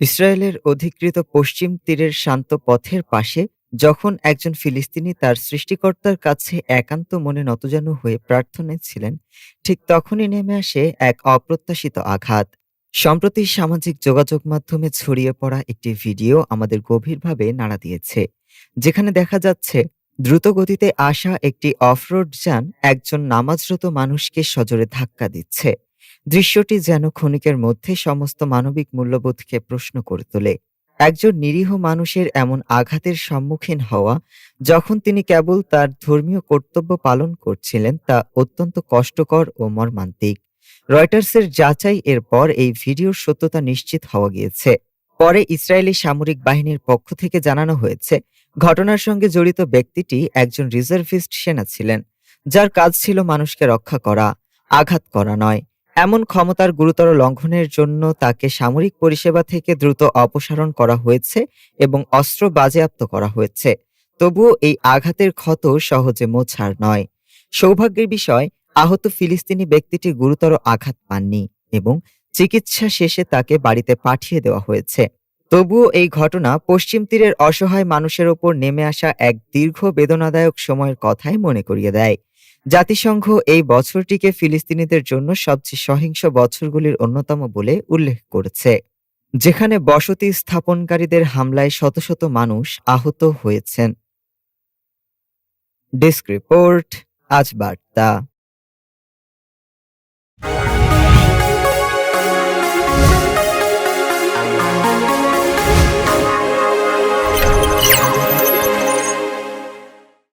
ইসরায়েলের অধিকৃত পশ্চিম তীরের শান্ত পথের পাশে যখন একজন ফিলিস্তিনি তার সৃষ্টিকর্তার কাছে একান্ত মনে নতজানু হয়ে প্রার্থনায় ছিলেন, ঠিক তখনই নেমে আসে এক অপ্রত্যাশিত আঘাত। সম্প্রতি সামাজিক যোগাযোগ মাধ্যমে ছড়িয়ে পড়া একটি ভিডিও আমাদের গভীরভাবে নাড়া দিয়েছে, যেখানে দেখা যাচ্ছে দ্রুত গতিতে আসা একটি অফরোড যান একজন নামাজরত মানুষকে সজোরে ধাক্কা দিচ্ছে। দৃশ্যটি যেন ক্ষণিকের মধ্যে সমস্ত মানবিক মূল্যবোধকে প্রশ্ন করে তোলে। একজন নিরীহ মানুষের এমন আঘাতের সম্মুখীন হওয়া, যখন তিনি কেবল তার ধর্মীয় কর্তব্য পালন করছিলেন, তা অত্যন্ত কষ্টকর ও মর্মান্তিক। রয়টার্সের যাচাই এর পর এই ভিডিওর সত্যতা নিশ্চিত হওয়া গিয়েছে। পরে ইসরায়েলি সামরিক বাহিনীর পক্ষ থেকে জানানো হয়েছে, ঘটনার সঙ্গে জড়িত ব্যক্তিটি একজন রিজার্ভিস্ট সেনা ছিলেন, যার কাজ ছিল মানুষকে রক্ষা করা, আঘাত করা নয়। এমন ক্ষমতার গুরুতর লঙ্ঘনের জন্য তাকে সামরিক পরিষেবা থেকে দ্রুত অপসারণ করা হয়েছে এবং অস্ত্র বাজেয়াপ্ত করা হয়েছে। তবুও এই আঘাতের ক্ষত সহজে মোছার নয়। সৌভাগ্যের বিষয়, আহত ফিলিস্তিনি ব্যক্তিটি গুরুতর আঘাত পাননি এবং চিকিৎসা শেষে তাকে বাড়িতে পাঠিয়ে দেওয়া হয়েছে। তবুও এই ঘটনা পশ্চিম তীরের অসহায় মানুষের ওপর নেমে আসা এক দীর্ঘ বেদনাদায়ক সময়ের কথাই মনে করিয়ে দেয়। জাতিসংঘ এই বছরটিকে ফিলিস্তিনিদের জন্য সবচেয়ে সহিংস বছরগুলির অন্যতম বলে উল্লেখ করেছে, যেখানে বসতি স্থাপনকারীদের হামলায় শত শত মানুষ আহত হয়েছেন। ডেস্ক রিপোর্ট, আজ বার্তা।